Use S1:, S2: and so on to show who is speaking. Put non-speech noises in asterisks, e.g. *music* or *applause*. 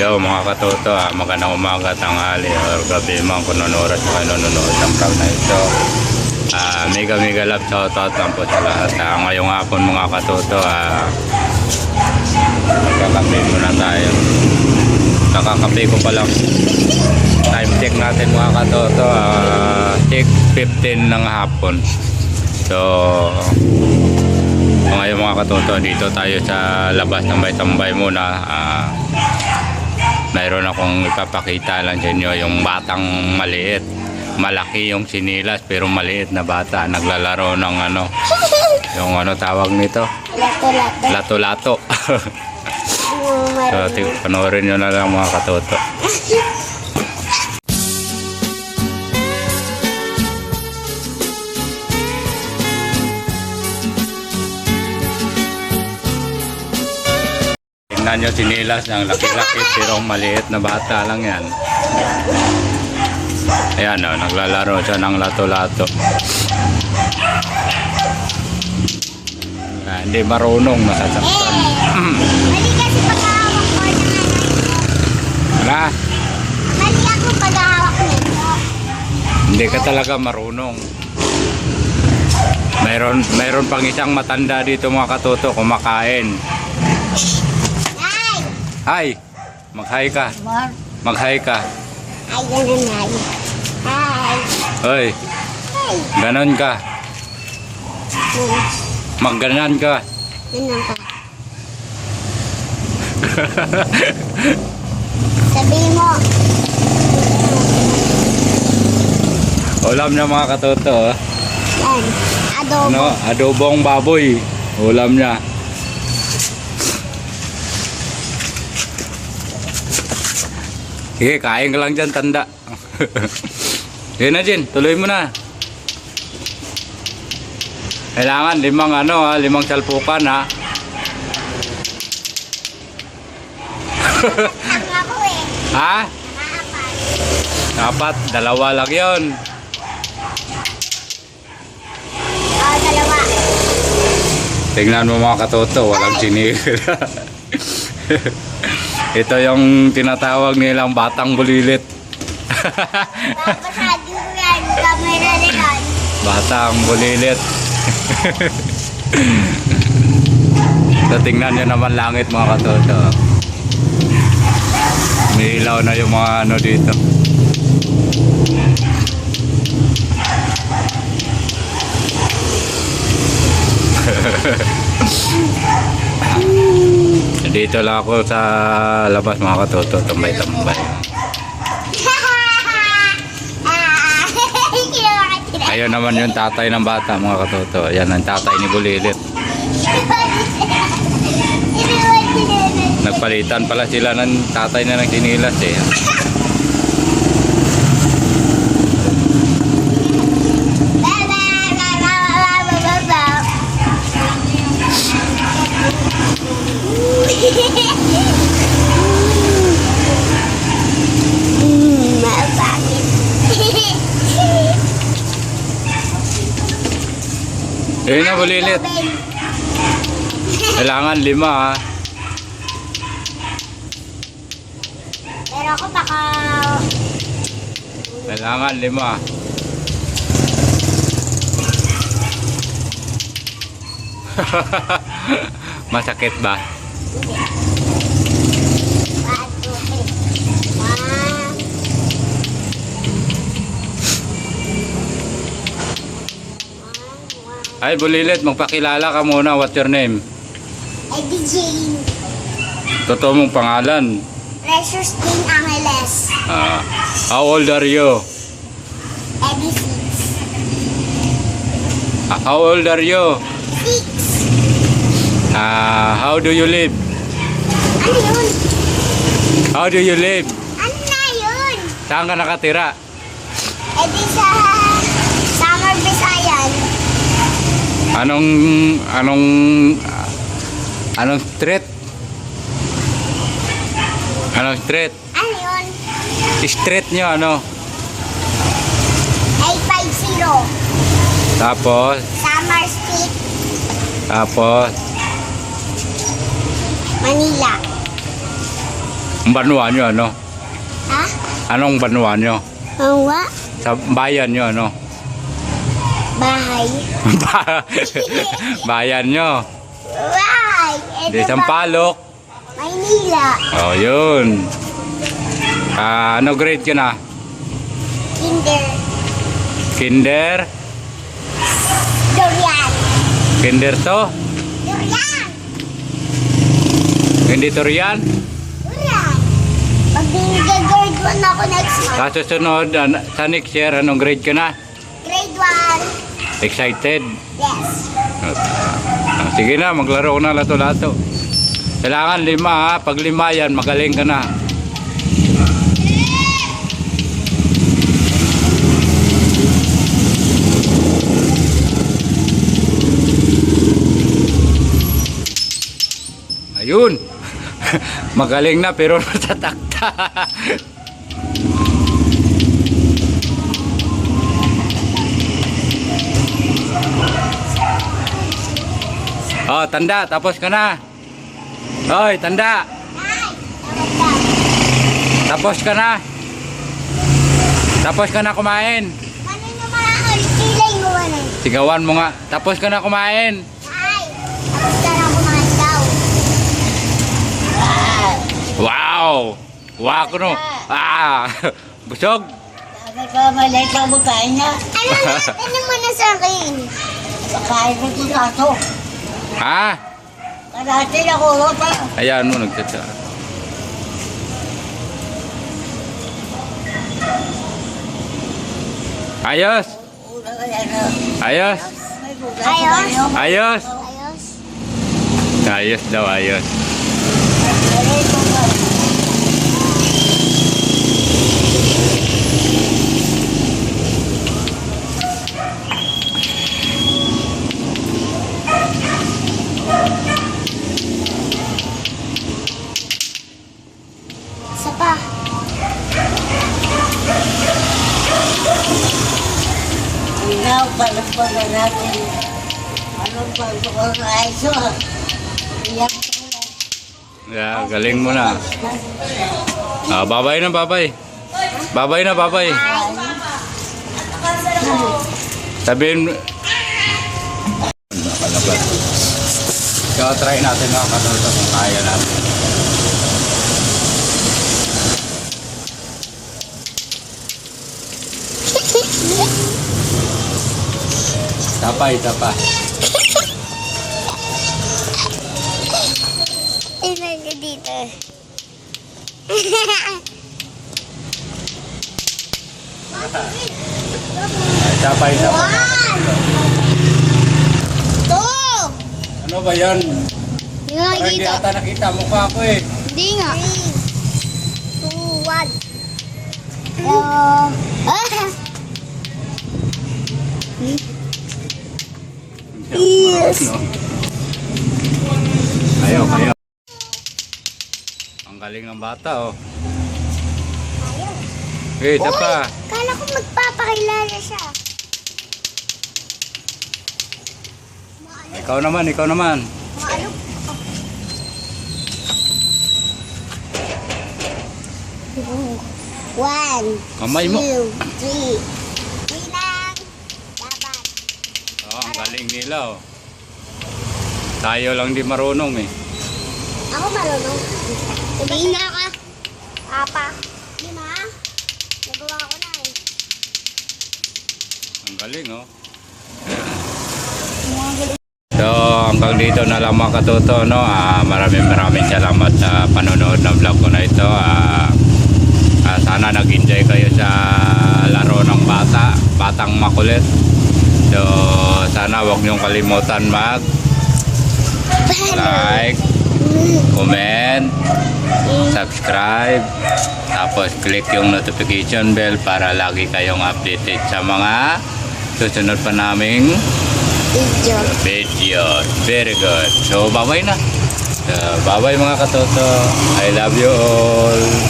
S1: Yo mga katoto, ah, magandang umaga, tanghali, or gabi man kung nanonood kayo nanonood ng vlog na ito. Ah, mega mega love shoutout lang po sa lahat. Ah, ngayong hapon mga katoto, ah, magkakape muna tayo. Nakakape ko pa lang. Time check natin mga katoto, ah, 6.15 ng hapon. So, ngayon mga katoto, dito tayo sa labas ng may tambay muna. Ah, mayroon akong ipapakita lang sa inyo yung batang maliit. Malaki yung sinilas pero maliit na bata. Naglalaro ng ano, yung ano tawag nito?
S2: Lato-lato.
S1: Lato-lato. *laughs* so, panoorin nyo na lang mga katoto. *laughs* Tingnan nyo sinilas ng laki-laki pero maliit na bata lang yan. Ayan o, naglalaro siya ng lato-lato. Ah, hindi marunong masasaktan.
S2: Mali kasi paghahawak ko ng.
S1: Wala,
S2: Mali ako paghahawak nito.
S1: hindi ka talaga marunong. Mayroon, mayroon pang isang matanda dito mga katuto kumakain.
S2: Ay!
S1: Hi! Mag-hi ka. Mag-hi ka.
S2: Ay, ganun yun. Ay.
S1: Hoy, ganon ka.
S2: Hmm.
S1: Magganan ka.
S2: Ganun ka. *laughs* Sabihin mo.
S1: Ulam na mga katuto. oh.
S2: Yan. Adobo.
S1: Ano, adobong baboy. Ulam niya. Sige, kain ka lang dyan, tanda. *laughs* Sige na, Jin. Tuloy mo na. Kailangan limang ano ha, limang *laughs* salpukan ha. Ha? Dapat, dalawa lang yon.
S2: Oo, dalawa.
S1: Tingnan mo mga katoto, walang sinigil. *laughs* Ito yung tinatawag nilang batang bulilit. *laughs* Batang bulilit. so tingnan nyo naman langit mga katoto. May ilaw na yung mga ano dito. *laughs* Dito lang ako sa labas mga katoto, tambay-tambay. *laughs* Ayun naman yung tatay ng bata mga katoto. Yan ang tatay ni Bulilit. Nagpalitan pala sila ng tatay na ng sinilas eh.
S2: Ba, ba, ba, ba, ba, ba, ba, ba. Mm, mapangit.
S1: Ayun na Bulilit. Kailangan lima ha.
S2: Pero ako baka
S1: Kailangan lima. *laughs* Masakit ba?
S2: One, two, three. One. One, one.
S1: Ay Bulilit, magpakilala ka muna. What's your name?
S2: Eddie Jane.
S1: Totoo mong pangalan.
S2: Precious Jane Angeles.
S1: Ah, how old are you?
S2: Eddie Six.
S1: Ah, how old are you?
S2: Six.
S1: Ah, how do you live?
S2: Ano yun?
S1: How do you live?
S2: Ano na yun?
S1: Saan ka nakatira?
S2: Eddie sa Summer Visayan.
S1: Anong anong anong street? Anong street?
S2: Ano yun?
S1: Street nyo ano?
S2: 850.
S1: Tapos,
S2: Summer Street,
S1: tapos,
S2: Manila.
S1: Ang banwa nyo, ano?
S2: Ha?
S1: Anong banwa nyo?
S2: Ang wa?
S1: Sa bayan nyo, ano?
S2: Bahay.
S1: Ba- *laughs* bayan nyo.
S2: Ito
S1: Di Sampalok.
S2: Maynila.
S1: Oh, yun. Ah, ano grade ka na?
S2: Kinder.
S1: Kinder?
S2: Durian.
S1: Kinder to?
S2: Durian!
S1: Hindi to riyan?
S2: Durian! Pag grade 1 ako next month.
S1: Sa susunod, sa next year, anong grade ka na?
S2: Grade
S1: Excited?
S2: 1. Yes.
S1: Ah, sige na, maglaro na lato-lato. Kailangan lima ha. Pag lima yan, magaling ka na. Ayun. *laughs* magaling na pero *laughs* natatakta. Oh, tanda. Tapos ka na. Hoy, tanda. Tapos ka na. Tapos ka na kumain.
S2: Mo?
S1: Sigawan mo nga. Tapos ka na kumain.
S2: Ka.
S1: Wow! Wow ko no. Ah! *laughs* Busog.
S3: Ko, maliit lang magkain niya.
S2: Ano? Ano mo na sa akin?
S3: Kain ko ito.
S1: Ha?
S3: Kalahati na ko pa.
S1: Ayan mo nagtata. Ayos! Ayos!
S2: Ayos.
S1: Ayos!
S2: Ayos.
S1: Ayos daw, ayos.
S3: Maliit lang ka.
S2: Isa pa.
S3: Ikaw, palampagan natin. Anong pagkakal na iso? Iyak ko lang.
S1: Yeah, galing mo na. Ah, babay na, babay. Babay na, babay. Sabihin. Nakalabas. Try natin mga katulad kung kaya natin. Tapay, tapa. Ay, Tapay, tapa.
S2: One! Two!
S1: Ano ba yan?
S2: Hindi nga
S1: Parang hindi ata nakita mukha ko eh.
S2: Hindi nga. Three, two, one. Uh, ah! Yes.
S1: No? Ayaw, ayaw. Ang galing ng bata, oh. Okay, ito pa.
S2: Kala ko magpapakilala siya.
S1: Ikaw naman, ikaw naman.
S2: Ano? One,
S1: Kamay mo.
S2: two, three. Wait lang. Dapat.
S1: Oh, ang galing nila, oh. Tayo lang di marunong, eh.
S2: Ako marunong. Sabihin nga ka. Apa. Lima. Nagawa ko na eh.
S1: Ang galing, oh. So, hanggang dito na lang mga katuto, no? Ah, maraming maraming salamat sa panonood ng vlog ko na ito. Ah, ah, sana nag-enjoy kayo sa laro ng bata, batang makulit. So, sana wag niyong kalimutan mag like, comment, subscribe, tapos click yung notification bell para lagi kayong updated sa mga susunod pa naming
S2: Video.
S1: video. Very good. So, bye-bye na. So, bye-bye mga katoto. I love you all.